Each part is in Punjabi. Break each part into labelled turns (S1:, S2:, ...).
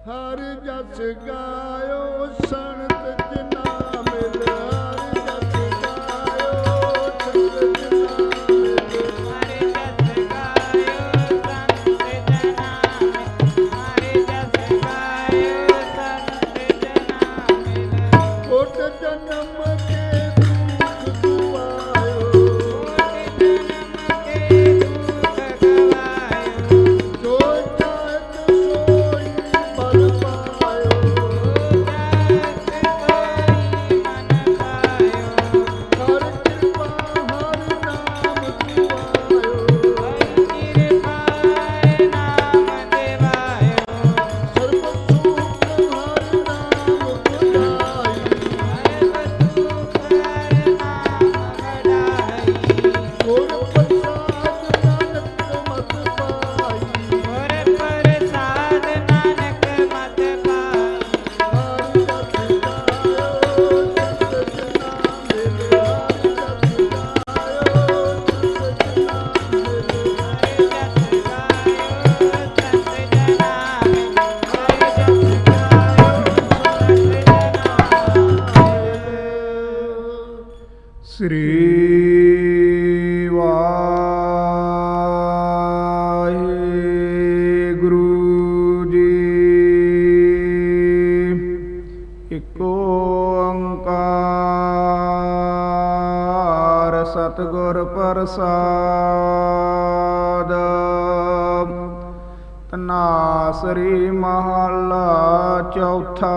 S1: ਹਰ ਜਸ ਗਾਇਓ ਸੰਤ ਜਨਾ ਮਿਲ
S2: ਸ੍ਰੀ ਵਾਹਿਗੁਰੂ ਜੀ। ਇੱਕ ਓੰਕਾਰ ਸਤਿਗੁਰ ਪ੍ਰਸਾਦ। ਤਨਾਸਰੀ ਮਹੱਲਾ ਚੌਥਾ।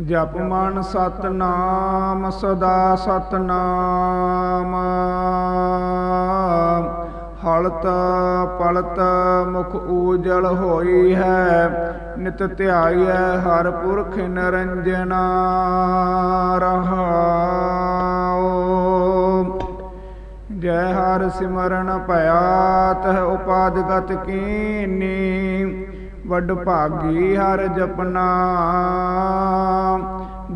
S2: ਜਪ ਮਨ ਸਤਨਾਮ, ਸਦਾ ਸਤਨਾਮ। ਹਲਤ ਪਲਤ ਮੁਖ ਊਜਲ ਹੋਈ ਹੈ, ਨਿਤ ਧਿਆਈਐ ਹਰ ਪੁਰਖ ਨਿਰੰਜਨਾ ਰਹਾਉ। ਜੈ ਹਰ ਸਿਮਰਨ ਭਇਆ, ਤਹ ਉਪਾਦਗਤ ਕੀਨੀ। ਵੱਡ ਭਾਗੀ ਹਰ ਜਪਨਾ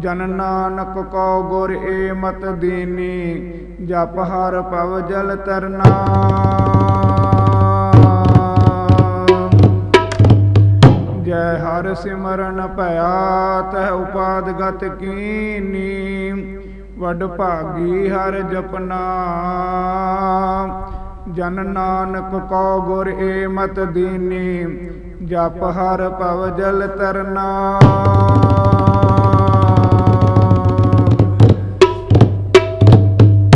S2: ਜਨ ਨਾਨਕ ਕੋ ਗੁਰ ਏ ਮਤ ਦੀਨੀ, ਜਪ ਹਰ ਭਵ ਜਲ ਤਰਨਾ। ਜੈ ਹਰ ਸਿਮਰਨ ਭਇਆ, ਤਹ ਉਪਾਦਗਤ ਕੀਨੀ, ਵਡ ਭਾਗੀ ਹਰ ਜਪਨਾ। ਜਨ ਨਾਨਕ ਕੋ ਗੁਰ ਏ ਮਤ ਦੀਨੀ, ਜਪ ਹਰ ਭਵ ਜਲ ਤਰਨਾ।